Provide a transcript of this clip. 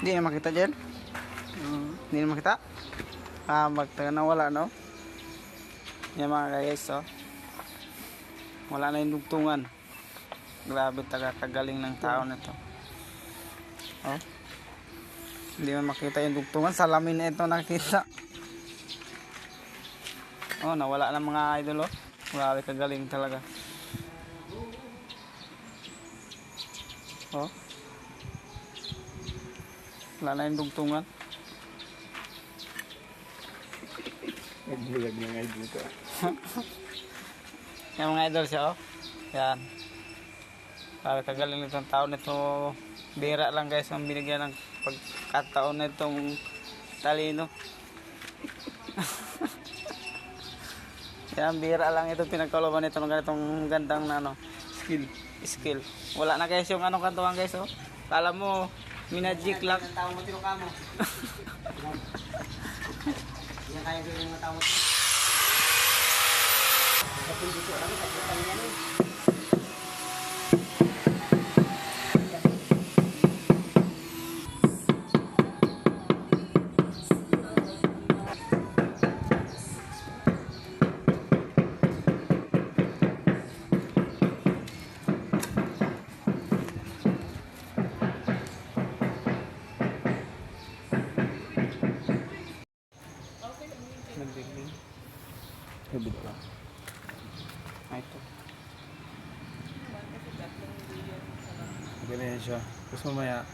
Hindi na makita dyan? Hindi na makita? Ah, magtaga na wala, no? Yan mga guys, oh. Wala na yung dugtungan. Grabe taga kagaling ng tao nito. Oh. Hindi man makita yung dugtungan. Salamin na ito nakita. Oh, nawala na mga idol, oh. Grabe kagaling talaga. Oh. Wala na yung dugtungan. Nagbulag na nga dito. Yan mga idol siya, oh. Yan. Sabi kagaling nitong tao nito. Bira lang guys ang binigyan ng pagkataon na itong talino. Yan, bira lang ito pinagkaloban nito ng ganitong gandang na ano, skill. Skill. Wala na guys yung anong kantuan guys, oh. Kala mo, minagic lang. tao mo tiro ka mo. Yan kaya yung mga tao mo. Kapag dito kami, kapitan yan eh. Hibig ka. Ay, ito. Ganyan siya. Tapos mamaya,